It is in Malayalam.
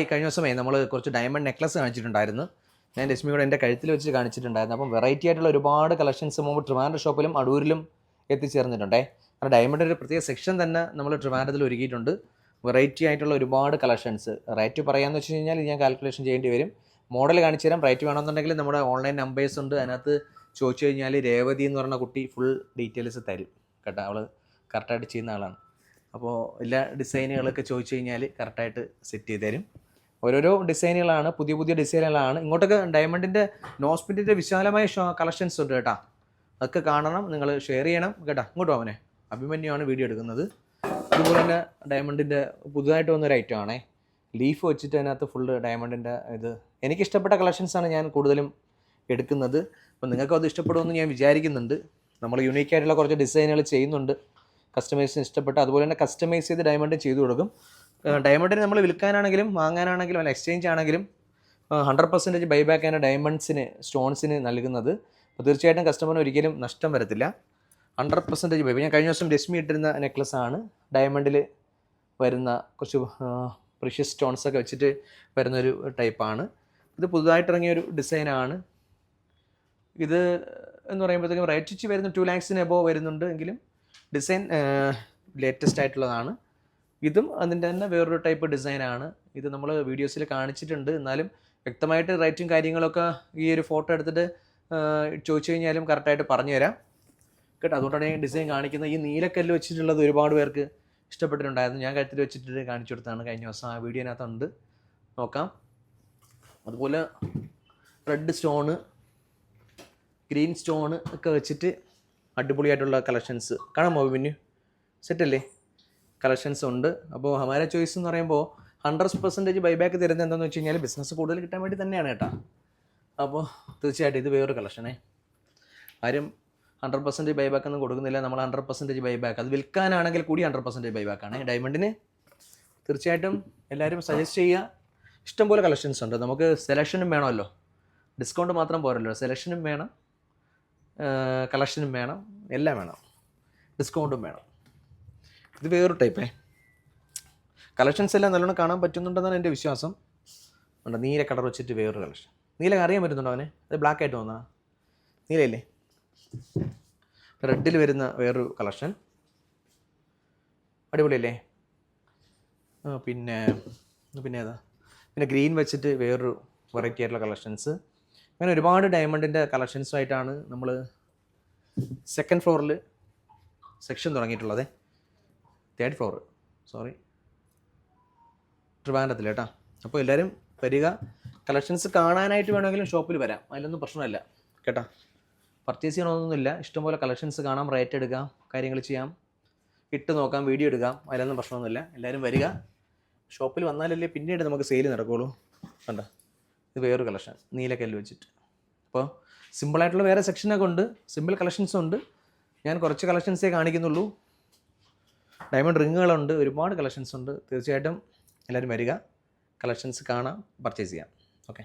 ഈ കഴിഞ്ഞ ദിവസമേ നമ്മൾ കുറച്ച് ഡയമണ്ട് നെക്ലസ് കാണിച്ചിട്ടുണ്ടായിരുന്നു. ഞാൻ രശ്മിയോട് എന്റെ കഴുത്തിൽ വെച്ച് കാണിച്ചിട്ടുണ്ടായിരുന്നു. അപ്പം വെറൈറ്റി ആയിട്ടുള്ള ഒരുപാട് കളക്ഷൻസ് മുമ്പ് ട്രിവാൻഡ്രം ഷോപ്പിലും അടൂരിലും എത്തിച്ചേർന്നിട്ടുണ്ടേ. കാരണം ഡയമണ്ടിന്റെ ഒരു പ്രത്യേക സെക്ഷൻ തന്നെ നമ്മൾ ട്രിവാൻഡ്രത്തിൽ ഒരുക്കിയിട്ടുണ്ട്. വെറൈറ്റി ആയിട്ടുള്ള ഒരുപാട് കളക്ഷൻസ് റേറ്റ് പറയാമെന്ന് വെച്ച് കഴിഞ്ഞാൽ ഞാൻ കാൽക്കുലേഷൻ ചെയ്യേണ്ടി വരും. മോഡൽ കാണിച്ചു തരാം. റേറ്റ് വേണമെന്നുണ്ടെങ്കിൽ നമ്മുടെ ഓൺലൈൻ നമ്പേഴ്സ് ഉണ്ട്. അതിനകത്ത് ചോദിച്ചു കഴിഞ്ഞാൽ രേവതി എന്ന് പറഞ്ഞ കുട്ടി ഫുൾ ഡീറ്റെയിൽസ് തരും. കേട്ടോ? അവൾ കറക്റ്റായിട്ട് ചെയ്യുന്ന ആളാണ്. അപ്പോൾ എല്ലാ ഡിസൈനുകളൊക്കെ ചോദിച്ചു കഴിഞ്ഞാൽ കറക്റ്റായിട്ട് സെറ്റ് ചെയ്ത് തരും. ഓരോരോ ഡിസൈനുകളാണ് പുതിയ പുതിയ ഡിസൈനുകളാണ്. ഇങ്ങോട്ടൊക്കെ ഡയമണ്ടിന്റെ നോസ്പിറ്റിന്റെ വിശാലമായ കളക്ഷൻസ് ഉണ്ട് കേട്ടോ. അതൊക്കെ കാണണം നിങ്ങൾ ഷെയർ ചെയ്യണം കേട്ടോ. ഇങ്ങോട്ട് അവനെ അഭിമന്യുവാണ് വീഡിയോ എടുക്കുന്നത്. അതുപോലെ തന്നെ ഡയമണ്ടിന്റെ പുതുതായിട്ട് വന്നൊരു ഐറ്റം ആണേ. ലീഫ് വെച്ചിട്ട് അതിനകത്ത് ഫുള്ള് ഡയമണ്ടിന്റെ ഇത്. എനിക്കിഷ്ടപ്പെട്ട കളക്ഷൻസാണ് ഞാൻ കൂടുതലും എടുക്കുന്നത്. അപ്പം നിങ്ങൾക്കും അത് ഇഷ്ടപ്പെടുമെന്ന് ഞാൻ വിചാരിക്കുന്നുണ്ട്. നമ്മൾ യുണീക്ക് ആയിട്ടുള്ള കുറച്ച് ഡിസൈനുകൾ ചെയ്യുന്നുണ്ട്. കസ്റ്റമേഴ്സിന് ഇഷ്ടപ്പെട്ട അതുപോലെ തന്നെ കസ്റ്റമൈസ് ചെയ്ത് ഡയമണ്ട് ചെയ്തു കൊടുക്കും. ഡയമണ്ടിന് നമ്മൾ വിൽക്കാനാണെങ്കിലും വാങ്ങാനാണെങ്കിലും അല്ല എക്സ്ചേഞ്ച് ആണെങ്കിലും ഹൺഡ്രഡ് പെർസെന്റേജ് ബൈബാക്ക് ആണ് ഡയമണ്ട്സിന് സ്റ്റോൺസിന് നൽകുന്നത്. അപ്പോൾ തീർച്ചയായിട്ടും കസ്റ്റമറിന് ഒരിക്കലും നഷ്ടം വരത്തില്ല. ഹൺഡ്രഡ് പെർസെന്റേജ് ബൈ ഞാൻ കഴിഞ്ഞ ദിവസം രശ്മി ഇട്ടിരുന്ന നെക്ലസ് ആണ് ഡയമണ്ടിൽ വരുന്ന കുറച്ച് പ്രിഷ്യസ് സ്റ്റോൺസ് ഒക്കെ വെച്ചിട്ട് വരുന്നൊരു ടൈപ്പാണ് ഇത് പുതുതായിട്ട് ഇറങ്ങിയ ഒരു ഡിസൈനാണ് ഇത് എന്ന് പറയുമ്പോഴത്തേക്കും റേറ്റ് വരുന്ന ടു ലാക്സിന് എബോ വരുന്നുണ്ട് എങ്കിലും ഡിസൈൻ ലേറ്റസ്റ്റ് ആയിട്ടുള്ളതാണ്. ഇതും അതിന്റെ തന്നെ വേറൊരു ടൈപ്പ് ഡിസൈനാണ് ഇത് നമ്മൾ വീഡിയോസിൽ കാണിച്ചിട്ടുണ്ട്. എന്നാലും വ്യക്തമായിട്ട് റൈറ്റും കാര്യങ്ങളൊക്കെ ഈ ഒരു ഫോട്ടോ എടുത്തിട്ട് ചോദിച്ചു കഴിഞ്ഞാലും കറക്റ്റായിട്ട് പറഞ്ഞു തരാം. കേട്ടോ? അതുകൊണ്ടാണ് ഡിസൈൻ കാണിക്കുന്നത്. ഈ നീലക്കല്ല് വെച്ചിട്ടുള്ളത് ഒരുപാട് പേർക്ക് ഇഷ്ടപ്പെട്ടിട്ടുണ്ടായിരുന്നു. ഞാൻ കഴുത്തിൽ വെച്ചിട്ട് കാണിച്ചു കൊടുത്താണ് കഴിഞ്ഞ ദിവസം. ആ വീഡിയോനകത്തുണ്ട് നോക്കാം. അതുപോലെ റെഡ് സ്റ്റോണ് ഗ്രീൻ സ്റ്റോണ് ഒക്കെ വെച്ചിട്ട് അടിപൊളിയായിട്ടുള്ള കളക്ഷൻസ് കാണാമോ പിന്നെ സെറ്റല്ലേ കളക്ഷൻസ് ഉണ്ട്. അപ്പോൾ ഹമാര ചോയ്സ് എന്ന് പറയുമ്പോൾ ഹൺഡ്രഡ് പെർസെന്റേജ് ബൈബാക്ക് തരുന്നത് എന്താണെന്ന് വെച്ച് കഴിഞ്ഞാൽ ബിസിനസ് കൂടുതൽ കിട്ടാൻ വേണ്ടി തന്നെയാണ് കേട്ടോ. അപ്പോൾ തീർച്ചയായിട്ടും ഇത് വേറൊരു കളക്ഷനെ ആരും ഹൺഡ്രഡ് പെർസെന്റേജ് ബൈബാക്ക് ഒന്നും കൊടുക്കുന്നില്ല. നമ്മൾ ഹൺഡ്രഡ് പെർസെന്റേജ് ബൈബാക്ക് അത് വിൽക്കാനാണെങ്കിൽ കൂടി ഹൺഡ്രഡ് പെർസെന്റേജ് ബൈബാക്ക് ആണ്. ഡയമണ്ടിന് തീർച്ചയായിട്ടും എല്ലാവരും സജസ്റ്റ് ചെയ്യുക. ഇഷ്ടംപോലെ കളക്ഷൻസ് ഉണ്ട്. നമുക്ക് സെലക്ഷനും വേണമല്ലോ. ഡിസ്കൗണ്ട് മാത്രം പോരല്ലോ. സെലക്ഷനും വേണം. കളക്ഷനും വേണം. എല്ലാം വേണം. ഡിസ്കൗണ്ടും വേണം. ഇത് വേറൊരു ടൈപ്പേ കളക്ഷൻസ് എല്ലാം നല്ലോണം കാണാൻ പറ്റുന്നുണ്ടെന്നാണ് എന്റെ വിശ്വാസം. ഉണ്ട് നീല കളർ വെച്ചിട്ട് വേറൊരു കളക്ഷൻ നീല അറിയാൻ പറ്റുന്നുണ്ടോ അവനെ? അത് ബ്ലാക്ക് ആയിട്ട് തോന്നാ നീലയില്ലേ? റെഡിൽ വരുന്ന വേറൊരു കളക്ഷൻ അടിപൊളിയല്ലേ? പിന്നെ പിന്നെ ഏതാ? പിന്നെ ഗ്രീൻ വെച്ചിട്ട് വേറൊരു വെറൈറ്റി ആയിട്ടുള്ള കളക്ഷൻസ് അങ്ങനെ ഒരുപാട് ഡയമണ്ടിന്റെ കളക്ഷൻസുമായിട്ടാണ് നമ്മൾ സെക്കൻഡ് ഫ്ലോറിൽ സെക്ഷൻ തുടങ്ങിയിട്ടുള്ളത്. Third floor sorry. ട്രിവാൻഡത്തിൽ കേട്ടോ. അപ്പോൾ എല്ലാവരും വരിക. കളക്ഷൻസ് കാണാനായിട്ട് വേണമെങ്കിലും ഷോപ്പിൽ വരാം. അതിലൊന്നും പ്രശ്നമല്ല. കേട്ടോ. പർച്ചേസ് ചെയ്യണമെന്നൊന്നുമില്ല. ഇഷ്ടംപോലെ കളക്ഷൻസ് കാണാം. റേറ്റ് എടുക്കാം. കാര്യങ്ങൾ ചെയ്യാം. ഇട്ട് നോക്കാം. വീഡിയോ എടുക്കാം. അതിലൊന്നും പ്രശ്നമൊന്നുമില്ല. എല്ലാവരും വരിക. ഷോപ്പിൽ വന്നാലല്ലേ പിന്നീട് നമുക്ക് സെയിൽ നടക്കുകയുള്ളൂ കണ്ട? ഇത് വേറൊരു കളക്ഷൻ. നീലക്കല്ല് വെച്ചിട്ട്. അപ്പോൾ സിമ്പിളായിട്ടുള്ള വേറെ സെക്ഷനൊക്കെ ഉണ്ട്. സിമ്പിൾ കളക്ഷൻസ് ഉണ്ട്. ഞാൻ കുറച്ച് കളക്ഷൻസേ കാണിക്കുന്നുള്ളൂ. ഡയമണ്ട് റിങ്ങുകളുണ്ട് ഒരുപാട് കളക്ഷൻസ് ഉണ്ട്. തീർച്ചയായിട്ടും എല്ലാവരും വരിക. കളക്ഷൻസ് കാണാം പർച്ചേസ് ചെയ്യാം. ഓക്കെ